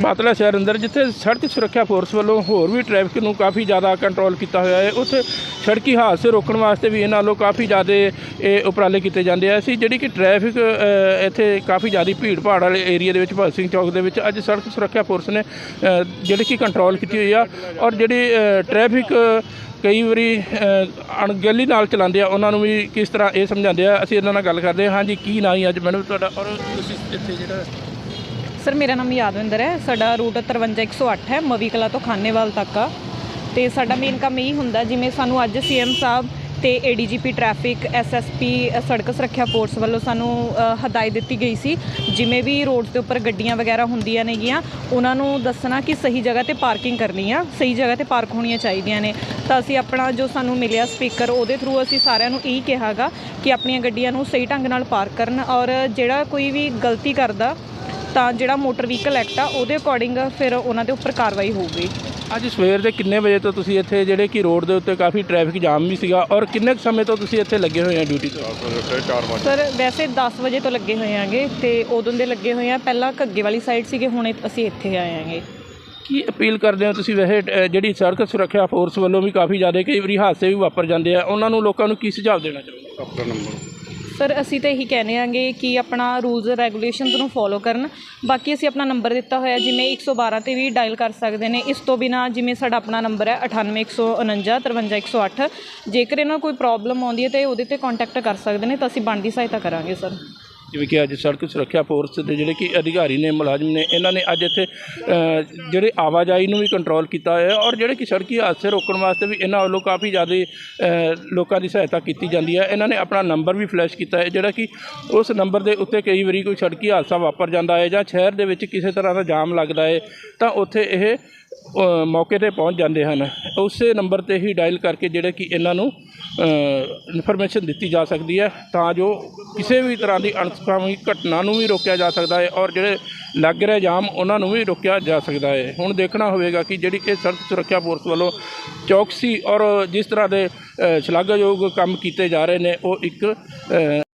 ਬਾਤਲਾ ਸ਼ਹਿਰ ਅੰਦਰ ਜਿੱਥੇ ਸੜਕ ਸੁਰੱਖਿਆ ਫੋਰਸ ਵੱਲੋਂ ਹੋਰ ਵੀ ਟ੍ਰੈਫਿਕ ਨੂੰ ਕਾਫੀ ਜ਼ਿਆਦਾ ਕੰਟਰੋਲ ਕੀਤਾ ਹੋਇਆ ਹੈ। ਉੱਥੇ ਸੜਕੀ ਹਾਦਸੇ ਰੋਕਣ ਵਾਸਤੇ ਵੀ ਇਹਨਾਂ ਵੱਲੋਂ ਕਾਫੀ ਜ਼ਿਆਦਾ ਇਹ ਉਪਰਾਲੇ ਕੀਤੇ ਜਾਂਦੇ ਆ। ਅਸੀਂ ਜਿਹੜੀ ਕਿ ਟ੍ਰੈਫਿਕ ਇੱਥੇ ਕਾਫੀ ਜ਼ਿਆਦਾ ਭੀੜ ਭਾੜ ਵਾਲੇ ਏਰੀਆ ਦੇ ਵਿੱਚ ਭਗਤ ਸਿੰਘ ਚੌਕ ਦੇ ਵਿੱਚ ਅੱਜ ਸੜਕ ਸੁਰੱਖਿਆ ਫੋਰਸ ਨੇ ਜਿਹੜੀ ਕਿ ਕੰਟਰੋਲ ਕੀਤੀ ਹੋਈ ਆ। ਔਰ ਜਿਹੜੀ ਅ, ਟ੍ਰੈਫਿਕ ਕਈ ਵਾਰੀ ਅਣਗਹਿਲੀ ਨਾਲ ਚਲਾਉਂਦੇ ਆ ਉਹਨਾਂ ਨੂੰ ਵੀ ਕਿਸ ਤਰ੍ਹਾਂ ਇਹ ਸਮਝਾਉਂਦੇ ਆ। ਅਸੀਂ ਇਹਨਾਂ ਨਾਲ ਗੱਲ ਕਰਦੇ ਹਾਂ। ਹਾਂਜੀ ਕੀ ਨਾਂ ਹੈ ਅੱਜ ਮੈਨੂੰ ਤੁਹਾਡਾ ਔਰ ਤੁਸੀਂ ਇੱਥੇ ਜਿਹੜਾ ਸਰ, ਮੇਰਾ ਨਾਮ ਯਾਦਵਿੰਦਰ ਹੈ। ਸਾਡਾ ਰੂਟ 53108 ਹੈ ਮਵੀ ਕਲਾ ਤੋਂ ਖਾਨੇਵਾਲ ਤੱਕ ਆ। ਤੇ ਸਾਡਾ ਮੇਨ ਕੰਮ ਇਹ ਹੁੰਦਾ, ਜਿਵੇਂ ਸਾਨੂੰ ਅੱਜ ਸੀਐਮ ਸਾਹਿਬ ਤੇ ਏਡੀਜੀਪੀ ਟ੍ਰੈਫਿਕ ਐਸਐਸਪੀ ਸੜਕ ਸੁਰੱਖਿਆ ਫੋਰਸ ਵੱਲੋਂ ਸਾਨੂੰ ਹਦਾਇਤ ਦਿੱਤੀ ਗਈ ਸੀ। ਜਿਵੇਂ ਵੀ ਰੋਡਸ ਦੇ ਉੱਪਰ ਗੱਡੀਆਂ ਵਗੈਰਾ ਹੁੰਦੀਆਂ ਨੇਗੀਆਂ, ਉਹਨਾਂ ਨੂੰ ਦੱਸਣਾ ਕਿ ਸਹੀ ਜਗ੍ਹਾ ਤੇ ਪਾਰਕਿੰਗ ਕਰਨੀ ਆ, ਸਹੀ ਜਗ੍ਹਾ ਤੇ ਪਾਰਕ ਹੋਣੀਆਂ ਚਾਹੀਦੀਆਂ ਨੇ। ਤਾਂ ਅਸੀਂ ਆਪਣਾ ਜੋ ਸਾਨੂੰ ਮਿਲਿਆ ਸਪੀਕਰ ਉਹਦੇ ਥਰੂ ਅਸੀਂ ਸਾਰਿਆਂ ਨੂੰ ਇਹ ਕਿਹਾਗਾ ਕਿ ਆਪਣੀਆਂ ਗੱਡੀਆਂ ਨੂੰ ਸਹੀ ਢੰਗ ਨਾਲ ਪਾਰਕ ਕਰਨ ਔਰ ਜਿਹੜਾ ਕੋਈ ਵੀ ਗਲਤੀ ਕਰਦਾ ਤਾਂ ਜਿਹੜਾ ਮੋਟਰ ਵਹੀਕਲ ਐਕਟ ਆ ਉਹਦੇ ਅਕੋਰਡਿੰਗ ਫਿਰ ਉਹਨਾਂ ਦੇ ਉੱਪਰ ਕਾਰਵਾਈ ਹੋਊਗੀ। ਅੱਜ ਸਵੇਰ ਦੇ ਕਿੰਨੇ ਵਜੇ ਤੋਂ ਤੁਸੀਂ ਇੱਥੇ ਜਿਹੜੇ ਕਿ ਰੋਡ ਦੇ ਉੱਤੇ ਕਾਫੀ ਟ੍ਰੈਫਿਕ ਜਾਮ ਵੀ ਸੀਗਾ ਔਰ ਕਿੰਨੇ ਕੁ ਸਮੇਂ ਤੋਂ ਤੁਸੀਂ ਇੱਥੇ ਲੱਗੇ ਹੋਏ ਆ ਡਿਊਟੀ ਤੇ ਸਰ ਵੈਸੇ 10 ਵਜੇ ਤੋਂ ਲੱਗੇ ਹੋਏ ਆਂਗੇ ਤੇ ਉਦੋਂ ਦੇ ਲੱਗੇ ਹੋਏ ਆ ਪਹਿਲਾਂ ਘੱਗੇ ਵਾਲੀ ਸਾਈਡ ਸੀਗੇ ਹੁਣ ਅਸੀਂ ਇੱਥੇ ਆਏ ਆਂਗੇ। ਕੀ ਅਪੀਲ ਕਰਦੇ ਹੋ ਤੁਸੀਂ? ਵੈਸੇ ਅ, ਜਿਹੜੀ ਸੜਕ ਸੁਰੱਖਿਆ ਫੋਰਸ ਵੱਲੋਂ ਵੀ ਕਾਫੀ ਜ਼ਿਆਦਾ ਕਈ ਵਾਰੀ ਹਾਦਸੇ ਵੀ ਵਾਪਰ ਜਾਂਦੇ ਆ ਉਹਨਾਂ ਨੂੰ ਲੋਕਾਂ ਨੂੰ ਕੀ ਸੁਝਾਅ ਦੇਣਾ ਚਾਹੁੰਦੇ ਆਪਣਾ ਨੰਬਰ ਸਰ, ਅਸੀਂ ਤਾਂ ਇਹੀ ਕਹਿੰਦੇ ਆਂਗੇ ਕਿ ਆਪਣਾ ਰੂਲਸ ਰੈਗੂਲੇਸ਼ਨਸ ਨੂੰ ਫੋਲੋ ਕਰਨ। ਬਾਕੀ ਅਸੀਂ ਆਪਣਾ ਨੰਬਰ ਦਿੱਤਾ ਹੋਇਆ ਜਿਵੇਂ 112 ਤੇ ਵੀ ਡਾਇਲ ਕਰ ਸਕਦੇ ਨੇ। ਇਸ ਤੋਂ ਬਿਨਾ ਜਿਵੇਂ ਸਾਡਾ ਆਪਣਾ ਨੰਬਰ ਹੈ 9814 53108 ਜੇਕਰ ਇਹਨਾਂ ਨੂੰ ਕੋਈ ਪ੍ਰੋਬਲਮ ਆਉਂਦੀ ਹੈ ਤਾਂ ਉਹਦੇ ਤੇ ਕੰਟੈਕਟ ਕਰ ਸਕਦੇ ਨੇ, ਤਾਂ ਅਸੀਂ ਬਣਦੀ ਸਹਾਇਤਾ ਕਰਾਂਗੇ, ਸਰ। ਜਿਵੇਂ ਕਿ ਅੱਜ ਸੜਕ ਸੁਰੱਖਿਆ ਫੋਰਸ ਦੇ ਜਿਹੜੇ ਕਿ ਅਧਿਕਾਰੀ ਨੇ, ਮੁਲਾਜ਼ਮ ਨੇ, ਇਹਨਾਂ ਨੇ ਅੱਜ ਇੱਥੇ ਜਿਹੜੇ ਆਵਾਜਾਈ ਨੂੰ ਵੀ ਕੰਟਰੋਲ ਕੀਤਾ ਹੋਇਆ ਹੈ ਔਰ ਜਿਹੜੇ ਕਿ ਸੜਕੀ ਹਾਦਸੇ ਰੋਕਣ ਵਾਸਤੇ ਵੀ ਇਹਨਾਂ ਵੱਲੋਂ ਕਾਫੀ ਜ਼ਿਆਦਾ ਲੋਕਾਂ ਦੀ ਸਹਾਇਤਾ ਕੀਤੀ ਜਾਂਦੀ ਹੈ। ਇਹਨਾਂ ਨੇ ਆਪਣਾ ਨੰਬਰ ਵੀ ਫਲੈਸ਼ ਕੀਤਾ ਹੈ, ਜਿਹੜਾ ਕਿ ਉਸ ਨੰਬਰ ਦੇ ਉੱਤੇ ਕਈ ਵਾਰੀ ਕੋਈ ਸੜਕੀ ਹਾਦਸਾ ਵਾਪਰ ਜਾਂਦਾ ਹੈ ਜਾਂ ਸ਼ਹਿਰ ਦੇ ਵਿੱਚ ਕਿਸੇ ਤਰ੍ਹਾਂ ਦਾ ਜਾਮ ਲੱਗਦਾ ਹੈ, ਤਾਂ ਉੱਥੇ ਇਹ ਮੌਕੇ ਤੇ ਪਹੁੰਚ ਜਾਂਦੇ ਹਨ। ਉਸੇ ਨੰਬਰ ਤੇ ਹੀ ਡਾਇਲ ਕਰਕੇ ਜਿਹੜੇ ਕਿ ਇਹਨਾਂ ਨੂੰ ਇਨਫੋਰਮੇਸ਼ਨ ਦਿੱਤੀ ਜਾ ਸਕਦੀ ਹੈ, ਤਾਂ ਜੋ ਕਿਸੇ ਵੀ ਤਰ੍ਹਾਂ ਦੀ ਅਣ ਅਣਸੁਖਾਵੀ ਘਟਨਾ ਨੂੰ ਵੀ ਰੋਕਿਆ ਜਾ ਸਕਦਾ ਹੈ ਔਰ ਜਿਹੜੇ ਲੱਗ ਰਹੇ ਜਾਮ, ਉਹਨਾਂ ਨੂੰ ਵੀ ਰੋਕਿਆ ਜਾ ਸਕਦਾ ਹੈ। ਹੁਣ ਦੇਖਣਾ ਹੋਵੇਗਾ ਕਿ ਜਿਹੜੀ ਇਹ ਸੜਕ ਸੁਰੱਖਿਆ ਫੋਰਸ ਵੱਲੋਂ ਚੌਕਸੀ ਔਰ ਜਿਸ ਤਰ੍ਹਾਂ ਦੇ ਸ਼ਲਾਘਾਯੋਗ ਕੰਮ ਕੀਤੇ ਜਾ ਰਹੇ ਨੇ, ਉਹ ਇੱਕ